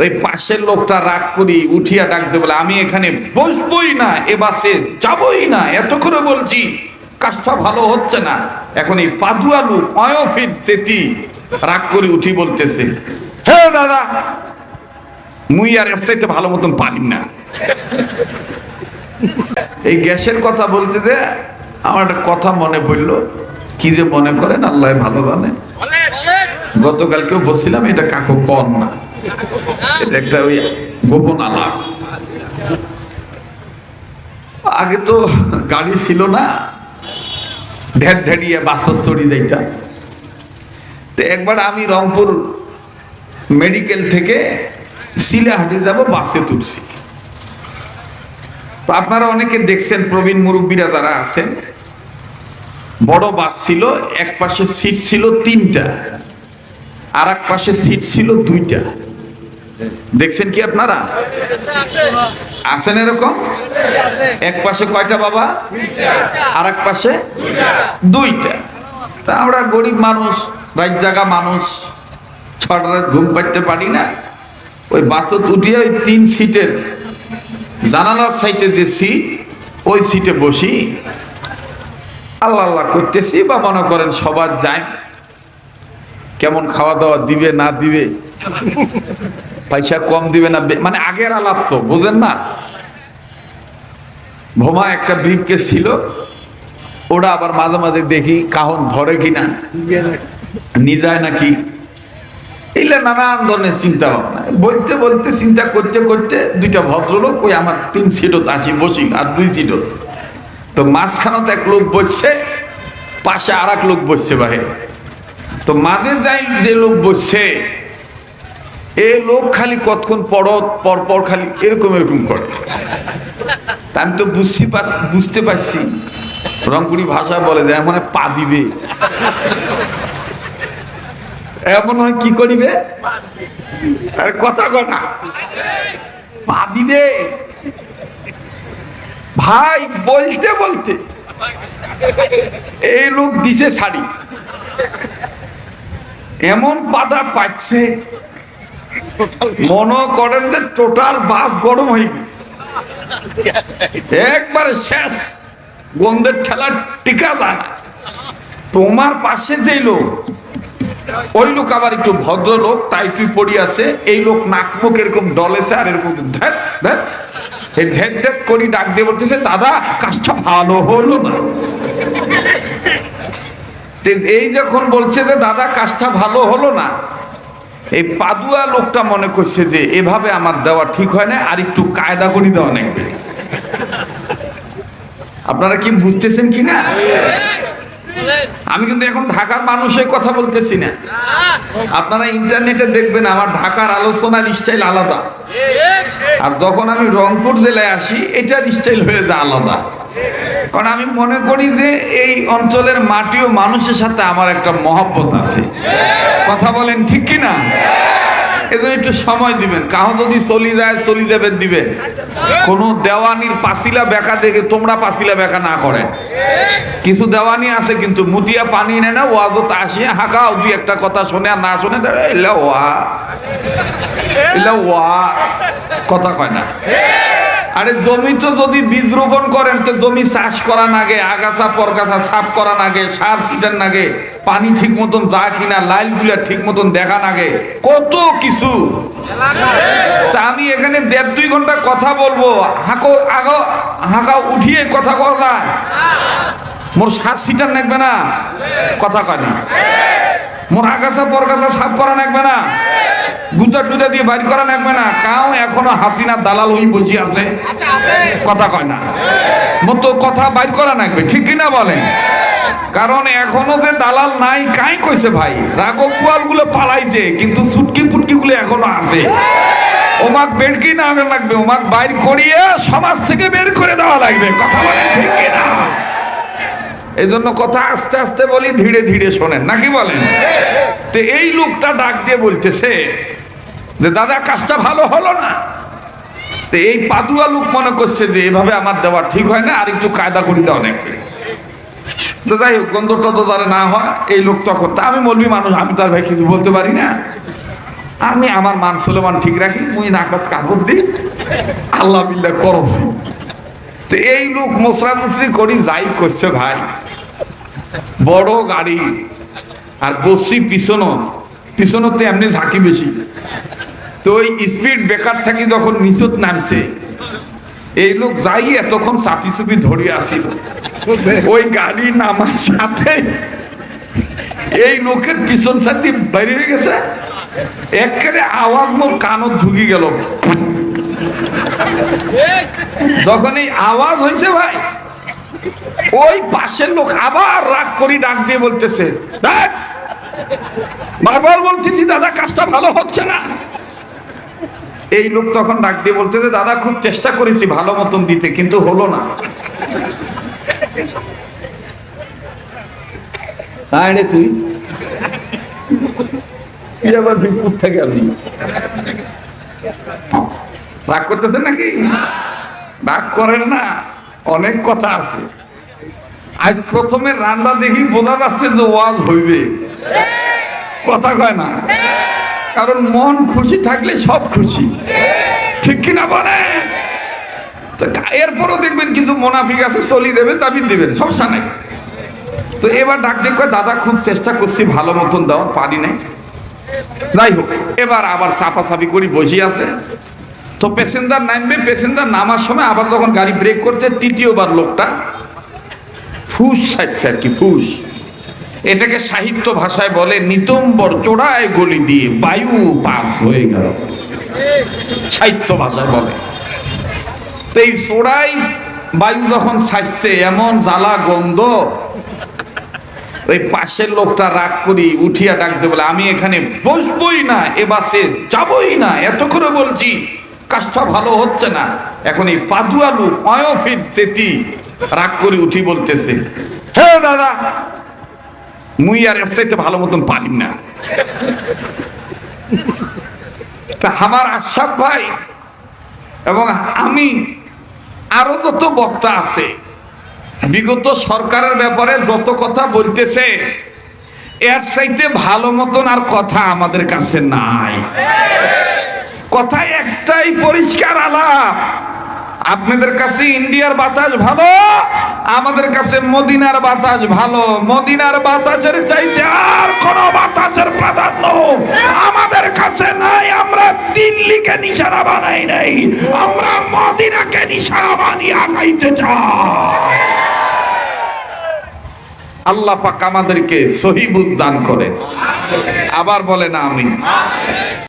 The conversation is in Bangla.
ওই পাশের লোকটা রাগ করি উঠিয়া ডাকতে বলে আমি এখানে বসবই না এ বাসে যাবই না। এত করে বলছি কাজটা ভালো হচ্ছে না। এখন এই পাদুয়া লোক অয়ফির সেতি। রাগ করে উঠি বলতেছে হে দাদা মুই আর এর চাইতে ভালো মতন পারি না। এই গ্যাসের কথা বলতে দে আমার একটা কথা মনে পড়ল। কি যে মনে করেন আল্লাহ ভালো জানে। গতকালকেও বলছিলাম এটা কাকু কর না। একটা ওই গোপন আলাপ। আগে তো গাড়ি ছিল না, ঢের ঢেড়িয়ে বাসত চড়ি যাইতাম। তো একবার আমি রংপুর মেডিকেল থেকে শিলাহাটি যাব, বাসে তুলছি। তো আপনারা অনেকে দেখছেন, প্রবীণ মুরব্বীরা যারা আছেন, বড় বাস ছিল, এক পাশে সিট ছিল তিনটা আর এক পাশে সিট ছিল দুইটা। দেখছেন কি আপনারা? আছেন এরকম? এক পাশে কয়টা বাবা? আর এক পাশে দুইটা। তা আমরা গরিব মানুষ, রাত জায়গা মানুষ ছটার ঘুম পাইতে পারি না। ওই বাসত উঠিয়ে ওই তিন সিটের জানালার সাইডে যে সিট, ওই সিটে বসি। আল্লাহ আল্লাহ করতেছি বা মনে করেন সবার যায়। কেমন খাওয়া দাওয়া দিবে না দিবে? পয়সা কম দিবে না মানে আগের আলাপ তো, বুঝেন না? ভোমা একটা কেস ছিল, ওটা আবার মাঝে মাঝে দেখি কাহন ধরে কিনা। নিজায় নাকি। এইলে নানান ধরনের চিন্তা ভাবনা বলতে বলতে চিন্তা করতে করতে দুইটা ভদ্রলোক ওই আমার তিন সিটত আসি, বসি, আর দুই সিটত। তো মাঝখানত এক লোক বসছে, পাশে আর লোক বসছে বাহির। তো মাঝে যাই যে লোক বসছে এই লোক খালি কতক্ষণ পরত পর পর খালি এরকম এরকম করে। আমি তো বুঝছি বুঝতে পারছি। রংপুরি ভাষা বলে যে এমন পা দিবে। এমন হয় কি করিবে? আর কথা কথা পা দিবে। ভাই, বলতে বলতে। এই লোক দিছে শাড়ি। এমন পাতা পাচ্ছে মনে করেন যে টোটাল বাস গরম হয়ে গেছে। একবারে শেষ। গন্ধের ঠেলা টিকা যায় না। তোমার পাশে যে লোক, ওই লোক আবার একটু ভদ্র লোক তাই তুই পড়ি আছে, এই লোক নাক মুখ এরকম ডলেছে আর এরকম ধ্যাত ধ্যাত এই ধ্যাত ধ্যাত করি ডাক দিয়ে বলতেছে, দাদা, কাজটা ভালো হলো না। এই যখন বলছে যে, দাদা, কাজটা ভালো হলো না এই পাদুয়া লোকটা মনে করছে যে এভাবে আমার দেওয়া ঠিক হয় না, আর একটু কায়দা করে দেওয়া লাগবে আপনারা কি বুঝতেছেন কি না? আমি কিন্তু এখন ঢাকার মানুষের কথা বলতেছি না। আপনারা ইন্টারনেটে দেখবেন আমার ঢাকার আলোচনার স্টাইল আলাদা। আর যখন আমি রংপুর জেলায় আসি, এটার স্টাইল হয়ে যায় আলাদা। কারণ আমি মনে করি যে এই অঞ্চলের মাটি ও মানুষের সাথে আমার একটা মহব্বত আছে। কথা বলেন ঠিক কি না? এজন্য একটু সময় দিবেন। কাহো যদি চলি যায়, চলি যাবেন দিবেন। কোনো দেওয়ানির পাসিলা বেকা দেখে তোমরা পাসিলা বেকা না করেন কিছু দেওয়ানি আছে কিন্তু মুতিয়া পানি নেয় না, ওয়াজত আসিয়া হাঁকাও দুই একটা কথা শোনে আর না শোনে এলা ওয়া। এলা ওয়া। কথা কয় না। আরে জমি তো যদি বীজ রোপণ করেন, তো জমি চাষ করা নাগে, আগাছা পরগাছা সাফ করা নাগে, সার ছিটার নাগে, পানি ঠিক মতন যা কিনা, লাইলগুলা ঠিক মতন দেখা নাগে, কত কিছু। তা আমি এখানে দেড় দুই ঘণ্টা কথা বলব। হাঁকো, আগো হাঁকা উঠিয়ে কথা কওয়া যায়। মোর সার ছিটার নাকবে না। কথা কয় মোর আগাছা পরগাছা সাফ করা নাকবে না। গুতা টুতা দিয়ে বাইর করা লাগবে না। কাও এখনও হাসিনা দালাল হই বুঝি আছে। কথা কয় না। মতো কথা বাইর করা লাগবে, ঠিক কিনা বলেন? কারণ এখনও যে দালাল নাই, কাই কইছে ভাই? রাঘব গোয়ালগুলো পালাইছে, কিন্তু সুটকি পুটকি গুলো এখনও আছে। ওমাক বেড়কি না লাগবে? ওমাক বাইর করিয়ে সমাজ থেকে বের করে দেওয়া লাগবে। কথা বলেন, ঠিক কিনা? এই জন্য কথা আস্তে আস্তে বলি, ধীরে ধীরে শোনেন। নাকি বলেন? তো এই লোকটা ডাক দিয়ে বলতেছে যে, দাদা, কাজটা ভালো হলো না। তো এই পাদুয়া লোক মনে করছে যে, এভাবে আমার দেওয়া ঠিক হয় না, আর একটু কায়দা করে লাগবে তো যাই হোক, গন্ধ টন্ধ যারা না হয়, এই লোক তখন তা আমি মলবি মানুষ, আমি তার ভাই কিছু বলতে পারি না। আমি আমার মান সুলেমান ঠিক রাখি, মুই নাকত কাপড় দিই। আল্লাহ বিল্লাহ করছি তো এই লোক মশরা মুসরি করি, যাই করছে ভাই। বড় গাড়ি আর বসি পিছনো। পিছনতে এমনি ঝাঁকি বেশি। তো ওই স্পিড ব্রেকার থাকি যখন নিচত নামছে এই লোক যাই এতক্ষণ চাপি চুপি ধরে আসিল। ওই গাড়ি নামার সাথে এই লোকের পিছন বাইরে হয়ে গেছে। একেবারে আওয়াজ মোর কানত ঢুকি গেল। যখন এই আওয়াজ হয়েছে ভাই ওই পাশের লোক আবার রাগ করি ডাক দিয়ে বলতেছে "ধ্যাৎ, বারবার বলতেছি দাদা কাজটা ভালো হচ্ছে না। এই লোক তখন ডাক দিয়ে বলতেছে দাদা খুব চেষ্টা করেছি ভালো মতন দিতে কিন্তু হলো না। আরে তুই। আবার বিপদ থেকে আমি? রাগ করতেছেন নাকি? রাগ করেন না অনেক কথা আছে। আজ প্রথমে রান্না দেখি বোঝা যাচ্ছে যে ওয়াজ হইবে। কথা কয় না। কারণ মন খুশি থাকলে সব খুশি। ঠিক কিনা বলে? তো এরপরও দেখবেন কিছু মোনাফিক আছে, চলি দেবে তাবিদ দিবেন, সমস্যা নাই। তো এবার ডাক কয়, দাদা, খুব চেষ্টা করছি, ভালো মতন দেওয়ার, পারি নাই। যাই হোক, এবার আবার চাপাচাপি করি, বসে আছে। তো প্যাসেঞ্জার নামবে প্যাসেঞ্জার নামার সময় আবার যখন গাড়ি ব্রেক করছে, তৃতীয়বার লোকটা ফুস ছাড়ছে আর কি ফুস। এটাকে সাহিত্য ভাষায় বলে নিতম্বর চোড়ায় গলি দিয়ে বায়ু পাস হয়ে গেল। সাহিত্য ভাষায় বলে। এই চোড়াই বায়ু যখন ছাড়ছে, এমন জ্বালা, গন্ধ, ওই পাশের লোকটা রাগ করি, উঠিয়া ডাকতে বলে, আমি এখানে বসবই না, এ বাসে যাবই না, এত করে বলছি, কাজটা ভালো হচ্ছে না। এখন এই পাদুয়া লোক অয়ফির সেতি। রাগ করে উঠি বলতেছে। হে দাদা মুই আর এর ভালো মতন পারিম না। তা আমার আশাফ ভাই এবং আমি আরও যত বক্তা আছে, বিগত সরকারের ব্যাপারে যত কথা বলতেছে, এর চাইতে ভালো মতন আর কথা আমাদের কাছে নাই। কথা একটাই পরিষ্কার আলাপ। আপনাদের কাছে ইন্ডিয়ার বাতাস ভালো? আমাদের কাছে মদিনার বাতাস ভালো। মদিনার বাতাসের চাইতে আর কোন বাতাসের প্রাধান্য আমাদের কাছে নাই। আমরা দিল্লিকে নিশানা বানাই নাই। আমরা মদিনাকে নিশানা বানিয়ে আগাইতে চাই। আল্লাহ পাক আমাদেরকে সহি বুঝ দান করেন। আবার বলেন আমিন।